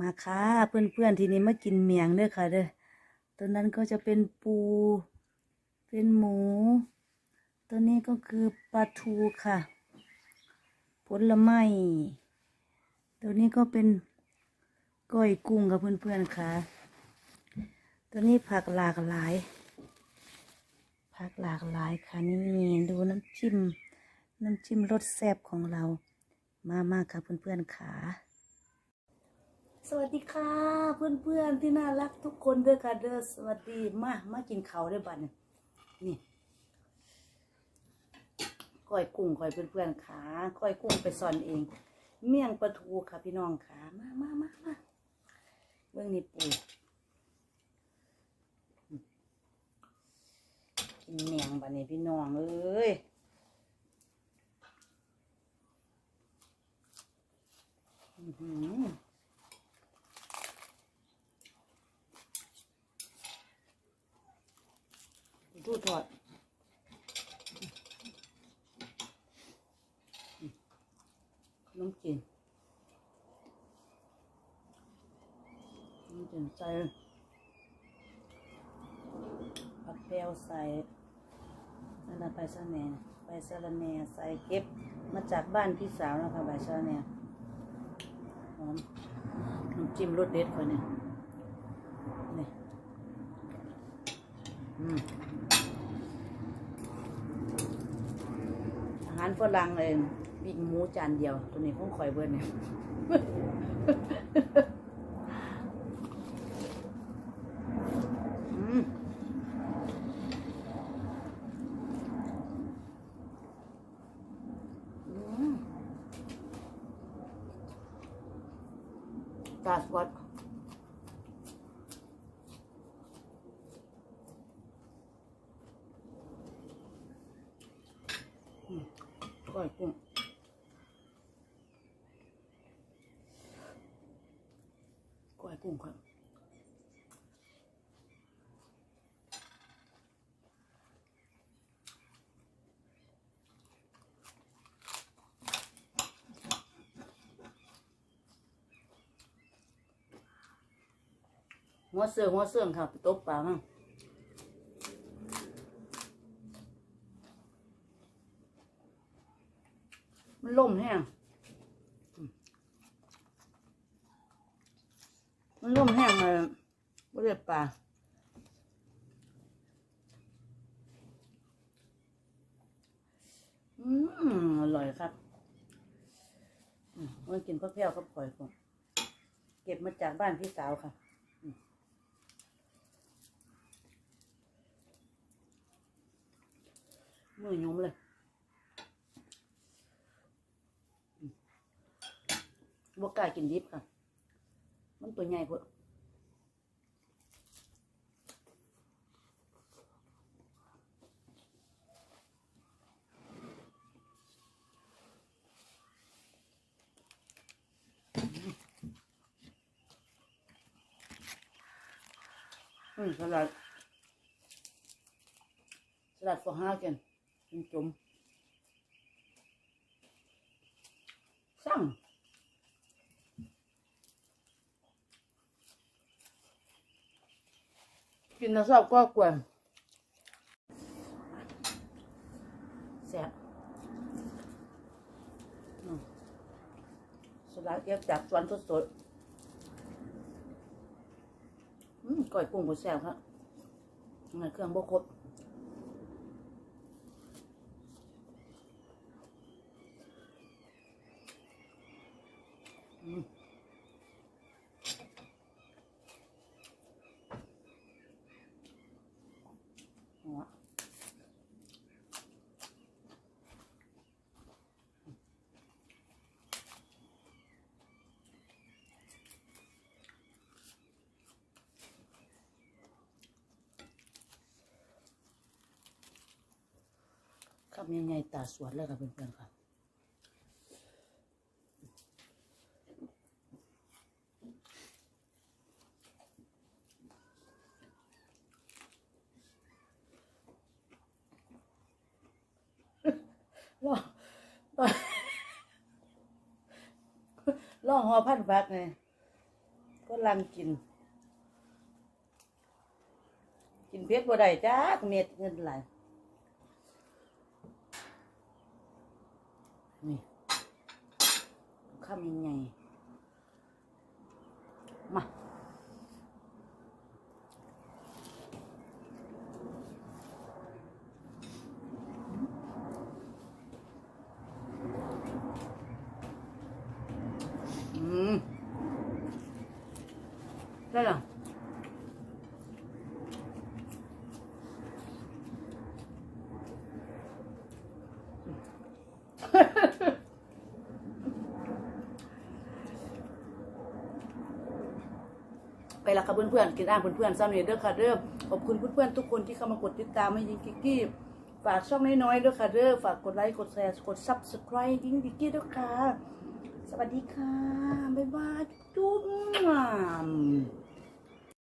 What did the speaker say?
มาค่ะเพื่อนๆทีนี้มากินเมียงเด้อค่ะเด้อตัวนั้นก็จะเป็นปู เป็นหมู ตัวนี้ก็คือปลาทูค่ะ ผลไม้ ตัวนี้ก็เป็นก้อยกุ้งกับเพื่อนๆค่ะ ตัวนี้ผักหลากหลาย ผักหลากหลายค่ะนี่ดูน้ำจิ้ม น้ำจิ้มรสแซ่บของเรา มามาค่ะเพื่อนๆค่ะ สวัสดีค่ะ เพื่อนๆที่น่ารักทุกคนเด้อค่ะเด้อสวัสดีมามากินเขาวได้บัดนี้นี่ก้อยกุ้งก้อยเพื่อนๆขาก้อยกุ้งไปซ่อนเอง เมี่ยงปลาทูค่ะพี่น้องขามามามามาเบื้องนี้ปูกินเมียงบัดนี้พี่น้องเอ้ยอือหือ ดูทอดขนมจีนขนมจีนใส่ผักแป้วใส่นั่นนะใบสะแหน่ใบสะระแหน่ใส่เก็บมาจากบ้านพี่สาวนะคะใบสะระแหน่หอมน้ำจิ้มรสเด็ดคนนี้นี่อืม อารฝรั่งเลยปีกหมูจานเดียว ตัวนี้คงข่อยเบิดเนี่ยอืมอืม That's what ก้อยกุ้งก้อยกุ้งครับหัวเสือหัวเสื่องครับตบปลามั่ง มันล่มแห้งมันล่มแห้งเลยไม่ได้ปลาอืมอร่อยครับอืมมันกินพักเพี้ยวก็ปล่อยผมเก็บมาจากบ้านพี่สาวค่ะมมือยุ่มเลย บวกล้ากินดิบค่ะ มันตัวใหญ่พออืมสลัดสลัดฟอห้ากันเป็นจุ่มสั่ง กินแล้วชอบก็กวนแซ่บอืมสลัดเก็บจากสวนสดๆอืมก้อยกุ้งก็แซ่บครับงานเครื่องบกครบอืม หัว ครับยังไงตาสวนแล้วครับเพื่อนๆครับ ล่องล่องหอพันฟักไงก็ลังกิน กินเผ็ดบ่ได้จ้าเม็ดเงินไหลนี่ข้ามยังไงมา ได้หรอไปละค่ะเพื่อนๆกินอ่างเพื่อนๆซ้ำเนี่ยเด้อค่ะเด้อขอบคุณเพื่อนๆทุกคนที่เข้ามากดติดตามให้ยิงกิกกี้ฝากช่องน้อยๆด้วยค่ะเด้อฝากกดไลค์กดแชร์กด subscribe ยิงกิกกี้ด้วยค่ะ สวัสดีค่ะ บ๊ายบายจุ๊บ